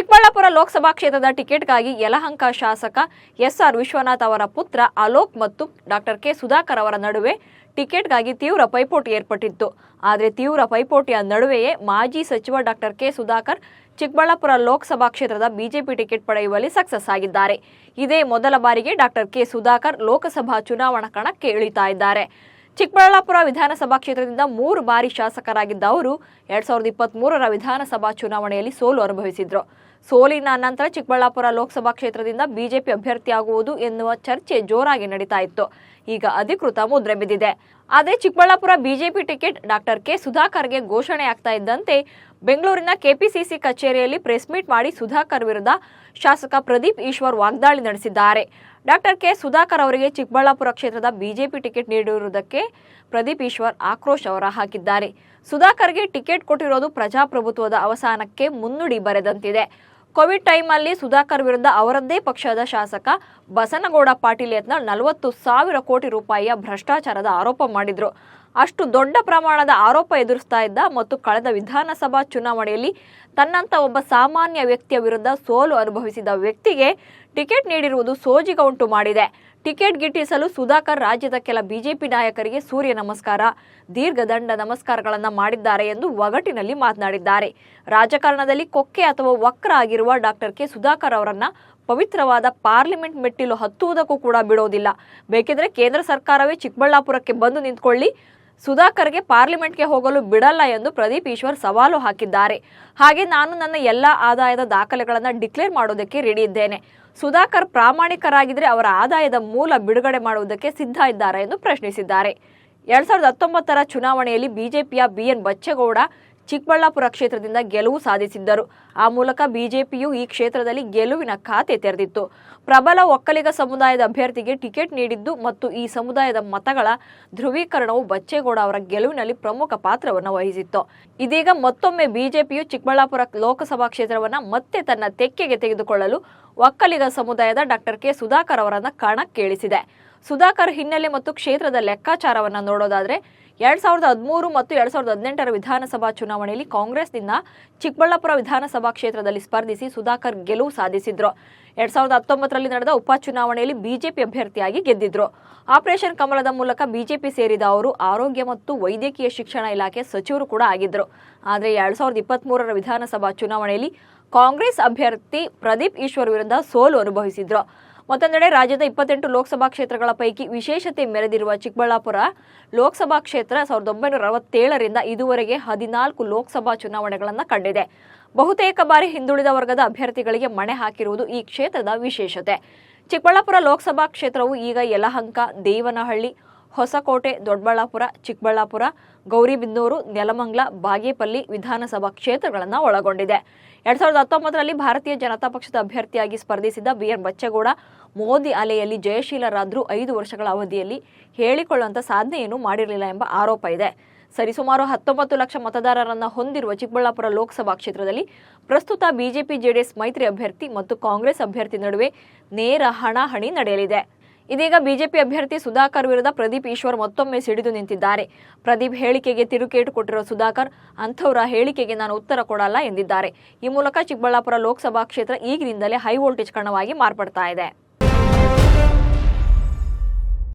ಚಿಕ್ಕಬಳ್ಳಾಪುರ ಲೋಕಸಭಾ ಕ್ಷೇತ್ರದ ಟಿಕೆಟ್ಗಾಗಿ ಯಲಹಂಕ ಶಾಸಕ S R Vishwanath ಅವರ ಪುತ್ರ ಅಲೋಕ್ ಮತ್ತು ಡಾಕ್ಟರ್ ಕೆ ಸುಧಾಕರ್ ಅವರ ನಡುವೆ ಟಿಕೆಟ್ಗಾಗಿ ತೀವ್ರ ಪೈಪೋಟಿ ಏರ್ಪಟ್ಟಿತ್ತು. ಆದರೆ ತೀವ್ರ ಪೈಪೋಟಿಯ ನಡುವೆಯೇ ಮಾಜಿ ಸಚಿವ ಡಾಕ್ಟರ್ ಕೆ ಸುಧಾಕರ್ ಚಿಕ್ಕಬಳ್ಳಾಪುರ ಲೋಕಸಭಾ ಕ್ಷೇತ್ರದ ಬಿಜೆಪಿ ಟಿಕೆಟ್ ಪಡೆಯುವಲ್ಲಿ ಸಕ್ಸಸ್ ಆಗಿದ್ದಾರೆ. ಇದೇ ಮೊದಲ ಬಾರಿಗೆ ಡಾಕ್ಟರ್ ಕೆ ಸುಧಾಕರ್ ಲೋಕಸಭಾ ಚುನಾವಣಾ ಕಣಕ್ಕೆ ಇಳಿತಾ ಇದ್ದಾರೆ. ಚಿಕ್ಕಬಳ್ಳಾಪುರ ವಿಧಾನಸಭಾ ಕ್ಷೇತ್ರದಿಂದ ಮೂರು ಬಾರಿ ಶಾಸಕರಾಗಿದ್ದ ಅವರು ಎರಡ್ ಸಾವಿರದ ಇಪ್ಪತ್ತ್ ಮೂರರ ವಿಧಾನಸಭಾ ಚುನಾವಣೆಯಲ್ಲಿ ಸೋಲು ಅನುಭವಿಸಿದ್ರು. ಸೋಲಿನ ನಂತರ ಚಿಕ್ಕಬಳ್ಳಾಪುರ ಲೋಕಸಭಾ ಕ್ಷೇತ್ರದಿಂದ ಬಿಜೆಪಿ ಅಭ್ಯರ್ಥಿಯಾಗುವುದು ಎನ್ನುವ ಚರ್ಚೆ ಜೋರಾಗಿ ನಡೀತಾ ಇತ್ತು. ಈಗ ಅಧಿಕೃತ ಮುದ್ರೆ ಬಿದ್ದಿದೆ. ಆದರೆ Chikkaballapur BJP ticket doctor K ಸುಧಾಕರ್ಗೆ ಘೋಷಣೆ ಆಗ್ತಾ ಇದ್ದಂತೆ ಬೆಂಗಳೂರಿನ ಕೆಪಿಸಿಸಿ ಕಚೇರಿಯಲ್ಲಿ ಪ್ರೆಸ್ ಮೀಟ್ ಮಾಡಿ ಸುಧಾಕರ್ ವಿರುದ್ಧ ಶಾಸಕ ಪ್ರದೀಪ್ ಈಶ್ವರ್ ವಾಗ್ದಾಳಿ ನಡೆಸಿದ್ದಾರೆ. ಡಾಕ್ಟರ್ ಕೆ ಸುಧಾಕರ್ ಅವರಿಗೆ ಚಿಕ್ಕಬಳ್ಳಾಪುರ ಕ್ಷೇತ್ರದ ಬಿಜೆಪಿ ಟಿಕೆಟ್ ನೀಡಿರುವುದಕ್ಕೆ ಪ್ರದೀಪ್ ಈಶ್ವರ್ ಆಕ್ರೋಶ ಹೊರಹಾಕಿದ್ದಾರೆ. ಸುಧಾಕರ್ಗೆ ಟಿಕೆಟ್ ಕೊಟ್ಟಿರೋದು ಪ್ರಜಾಪ್ರಭುತ್ವದ ಅವಸಾನಕ್ಕೆ ಮುನ್ನುಡಿ ಬರೆದಂತಿದೆ. ಕೋವಿಡ್ ಟೈಮಲ್ಲಿ ಸುಧಾಕರ್ ವಿರುದ್ಧ ಅವರದ್ದೇ ಪಕ್ಷದ ಶಾಸಕ ಬಸನಗೌಡ ಪಾಟೀಲ್ ಯತ್ನಾಳ್ ನಲವತ್ತು ಸಾವಿರ ಕೋಟಿ ರೂಪಾಯಿಯ ಭ್ರಷ್ಟಾಚಾರದ ಆರೋಪ ಮಾಡಿದ್ರು. ಅಷ್ಟು ದೊಡ್ಡ ಪ್ರಮಾಣದ ಆರೋಪ ಎದುರಿಸ್ತಾ ಇದ್ದ ಮತ್ತು ಕಳೆದ ವಿಧಾನಸಭಾ ಚುನಾವಣೆಯಲ್ಲಿ ತನ್ನಂತ ಒಬ್ಬ ಸಾಮಾನ್ಯ ವ್ಯಕ್ತಿಯ ವಿರುದ್ಧ ಸೋಲು ಅನುಭವಿಸಿದ ವ್ಯಕ್ತಿಗೆ ಟಿಕೆಟ್ ನೀಡಿರುವುದು ಸೋಜಿಗ ಉಂಟು ಮಾಡಿದೆ. ಟಿಕೆಟ್ ಗಿಟ್ಟಿಸಲು ಸುಧಾಕರ್ ರಾಜ್ಯದ ಕೆಲ ಬಿಜೆಪಿ ನಾಯಕರಿಗೆ ಸೂರ್ಯ ನಮಸ್ಕಾರ. ದೀರ್ಘದಂಡ ನಮಸ್ಕಾರಗಳನ್ನು ಮಾಡಿದ್ದಾರೆ ಎಂದು ಒಗಟಿನಲ್ಲಿ ಮಾತನಾಡಿದ್ದಾರೆ. ರಾಜಕಾರಣದಲ್ಲಿ ಕೊಕ್ಕೆ ಅಥವಾ ವಕ್ರ ಆಗಿರುವ ಡಾಕ್ಟರ್ ಕೆ. ಸುಧಾಕರ್ ಅವರನ್ನ ಪವಿತ್ರವಾದ ಪಾರ್ಲಿಮೆಂಟ್ ಮೆಟ್ಟಿಲು ಹತ್ತುವುದಕ್ಕೂ ಕೂಡ ಬಿಡೋದಿಲ್ಲ. ಬೇಕಿದ್ರೆ ಕೇಂದ್ರ ಸರ್ಕಾರವೇ ಚಿಕ್ಕಬಳ್ಳಾಪುರಕ್ಕೆ ಬಂದು ನಿಂತ್ಕೊಳ್ಳಿ. ಸುಧಾಕರ್ಗೆ ಪಾರ್ಲಿಮೆಂಟ್ಗೆ ಹೋಗಲು ಬಿಡಲ್ಲ ಎಂದು ಪ್ರದೀಪ್ ಈಶ್ವರ್ ಸವಾಲು ಹಾಕಿದ್ದಾರೆ. ಹಾಗೆ ನಾನು ನನ್ನ ಎಲ್ಲ ಆದಾಯದ ದಾಖಲೆಗಳನ್ನು ಡಿಕ್ಲೇರ್ ಮಾಡೋದಕ್ಕೆ ರೆಡಿ ಇದ್ದೇನೆ. ಸುಧಾಕರ್ ಪ್ರಾಮಾಣಿಕರಾಗಿದ್ರೆ ಅವರ ಆದಾಯದ ಮೂಲ ಬಿಡುಗಡೆ ಮಾಡುವುದಕ್ಕೆ ಸಿದ್ಧ ಇದ್ದಾರೆ ಎಂದು ಪ್ರಶ್ನಿಸಿದ್ದಾರೆ. ಎರಡ್ ಸಾವಿರದ ಹತ್ತೊಂಬತ್ತರ ಚುನಾವಣೆಯಲ್ಲಿ ಬಿಜೆಪಿಯ ಬಿಎನ್ ಬಚ್ಚೇಗೌಡ ಚಿಕ್ಕಬಳ್ಳಾಪುರ ಕ್ಷೇತ್ರದಿಂದ ಗೆಲುವು ಸಾಧಿಸಿದ್ದರು. ಆ ಮೂಲಕ ಬಿಜೆಪಿಯು ಈ ಕ್ಷೇತ್ರದಲ್ಲಿ ಗೆಲುವಿನ ಖಾತೆ ತೆರೆದಿತ್ತು. ಪ್ರಬಲ ಒಕ್ಕಲಿಗ ಸಮುದಾಯದ ಅಭ್ಯರ್ಥಿಗೆ ಟಿಕೆಟ್ ನೀಡಿದ್ದು ಮತ್ತು ಈ ಸಮುದಾಯದ ಮತಗಳ ಧ್ರುವೀಕರಣವು ಬಚ್ಚೇಗೌಡ ಅವರ ಗೆಲುವಿನಲ್ಲಿ ಪ್ರಮುಖ ಪಾತ್ರವನ್ನು ವಹಿಸಿತ್ತು. ಇದೀಗ ಮತ್ತೊಮ್ಮೆ ಬಿಜೆಪಿಯು ಚಿಕ್ಕಬಳ್ಳಾಪುರ ಲೋಕಸಭಾ ಕ್ಷೇತ್ರವನ್ನು ಮತ್ತೆ ತನ್ನ ತೆಕ್ಕೆಗೆ ತೆಗೆದುಕೊಳ್ಳಲು ಒಕ್ಕಲಿಗ ಸಮುದಾಯದ ಡಾಕ್ಟರ್ ಕೆ ಸುಧಾಕರ್ ಕಾರಣ ಕಣಕ್ಕಿಳಿಸಿದೆ. ಸುಧಾಕರ್ ಹಿನ್ನೆಲೆ ಮತ್ತು ಕ್ಷೇತ್ರದ ಲೆಕ್ಕಾಚಾರವನ್ನ ನೋಡೋದಾದ್ರೆ ಎರಡ್ ಸಾವಿರದ ಹದಿಮೂರು ಮತ್ತು ಎರಡ್ ಸಾವಿರದ ಹದಿನೆಂಟರ ವಿಧಾನಸಭಾ ಚುನಾವಣೆಯಲ್ಲಿ ಕಾಂಗ್ರೆಸ್ನಿಂದ ಚಿಕ್ಕಬಳ್ಳಾಪುರ ವಿಧಾನಸಭಾ ಕ್ಷೇತ್ರದಲ್ಲಿ ಸ್ಪರ್ಧಿಸಿ ಸುಧಾಕರ್ ಗೆಲುವು ಸಾಧಿಸಿದ್ರು. ಎರಡ್ ಸಾವಿರದ ಹತ್ತೊಂಬತ್ತರಲ್ಲಿ ನಡೆದ ಉಪಚುನಾವಣೆಯಲ್ಲಿ ಬಿಜೆಪಿ ಅಭ್ಯರ್ಥಿಯಾಗಿ ಗೆದ್ದಿದ್ರು. ಆಪರೇಷನ್ ಕಮಲದ ಮೂಲಕ ಬಿಜೆಪಿ ಸೇರಿದ ಅವರು ಆರೋಗ್ಯ ಮತ್ತು ವೈದ್ಯಕೀಯ ಶಿಕ್ಷಣ ಇಲಾಖೆ ಸಚಿವರು ಕೂಡ ಆಗಿದ್ರು. ಆದರೆ ಎರಡ್ ಸಾವಿರದ ಇಪ್ಪತ್ತ್ ವಿಧಾನಸಭಾ ಚುನಾವಣೆಯಲ್ಲಿ ಕಾಂಗ್ರೆಸ್ ಅಭ್ಯರ್ಥಿ ಪ್ರದೀಪ್ ಈಶ್ವರ್ ವಿರುದ್ಧ ಸೋಲು ಅನುಭವಿಸಿದ್ರು. ಮತ್ತೊಂದೆಡೆ ರಾಜ್ಯದ ಇಪ್ಪತ್ತೆಂಟು ಲೋಕಸಭಾ ಕ್ಷೇತ್ರಗಳ ಪೈಕಿ ವಿಶೇಷತೆ ಮೆರೆದಿರುವ ಚಿಕ್ಕಬಳ್ಳಾಪುರ ಲೋಕಸಭಾ ಕ್ಷೇತ್ರ ಸಾವಿರದ ಒಂಬೈನೂರ ಅರವತ್ತೇಳರಿಂದ ಇದುವರೆಗೆ ಹದಿನಾಲ್ಕು ಲೋಕಸಭಾ ಚುನಾವಣೆಗಳನ್ನು ಕಂಡಿದೆ. ಬಹುತೇಕ ಬಾರಿ ಹಿಂದುಳಿದ ವರ್ಗದ ಅಭ್ಯರ್ಥಿಗಳಿಗೆ ಮಣೆ ಹಾಕಿರುವುದು ಈ ಕ್ಷೇತ್ರದ ವಿಶೇಷತೆ. ಚಿಕ್ಕಬಳ್ಳಾಪುರ ಲೋಕಸಭಾ ಕ್ಷೇತ್ರವು ಈಗ ಯಲಹಂಕ, ದೇವನಹಳ್ಳಿ ಹೊಸಕೋಟೆ, ದೊಡ್ಡಬಳ್ಳಾಪುರ, ಚಿಕ್ಕಬಳ್ಳಾಪುರ ಗೌರಿಬಿದನೂರು ನೆಲಮಂಗ್ಲ, ಬಾಗೇಪಲ್ಲಿ ವಿಧಾನಸಭಾ ಕ್ಷೇತ್ರಗಳನ್ನು ಒಳಗೊಂಡಿದೆ. ಎರಡ್ ಸಾವಿರದ ಹತ್ತೊಂಬತ್ತರಲ್ಲಿ ಭಾರತೀಯ ಜನತಾ ಪಕ್ಷದ ಅಭ್ಯರ್ಥಿಯಾಗಿ ಸ್ಪರ್ಧಿಸಿದ್ದ ಬಿಆರ್ ಬಚ್ಚೇಗೌಡ ಮೋದಿ ಅಲೆಯಲ್ಲಿ ಜಯಶೀಲರಾದರೂ ಐದು ವರ್ಷಗಳ ಅವಧಿಯಲ್ಲಿ ಹೇಳಿಕೊಳ್ಳುವಂತ ಸಾಧನೆಯನ್ನು ಮಾಡಿರಲಿಲ್ಲ ಎಂಬ ಆರೋಪ ಇದೆ. ಸರಿಸುಮಾರು ಹತ್ತೊಂಬತ್ತು ಲಕ್ಷ ಮತದಾರರನ್ನು ಹೊಂದಿರುವ ಚಿಕ್ಕಬಳ್ಳಾಪುರ ಲೋಕಸಭಾ ಕ್ಷೇತ್ರದಲ್ಲಿ ಪ್ರಸ್ತುತ ಬಿಜೆಪಿ, ಜೆಡಿಎಸ್ ಮೈತ್ರಿ ಅಭ್ಯರ್ಥಿ ಮತ್ತು ಕಾಂಗ್ರೆಸ್ ಅಭ್ಯರ್ಥಿ ನಡುವೆ ನೇರ ಹಣಾಹಣಿ ನಡೆಯಲಿದೆ. ಇದೀಗ ಬಿಜೆಪಿ ಅಭ್ಯರ್ಥಿ ಸುಧಾಕರ್ ವಿರುದ್ಧ ಪ್ರದೀಪ್ ಈಶ್ವರ್ ಮತ್ತೊಮ್ಮೆ ಸಿಡಿದು ನಿಂತಿದ್ದಾರೆ. ಪ್ರದೀಪ್ ಹೇಳಿಕೆಗೆ ತಿರುಗೇಟು ಕೊಟ್ಟಿರುವ ಸುಧಾಕರ್, ಅಂಥವರ ಹೇಳಿಕೆಗೆ ನಾನು ಉತ್ತರ ಕೊಡಲ್ಲ ಎಂದಿದ್ದಾರೆ. ಈ ಮೂಲಕ ಚಿಕ್ಕಬಳ್ಳಾಪುರ ಲೋಕಸಭಾ ಕ್ಷೇತ್ರ ಈಗಿನಿಂದಲೇ ಹೈ ವೋಲ್ಟೇಜ್ ಕಣವಾಗಿ ಮಾರ್ಪಡ್ತಾ ಇದೆ.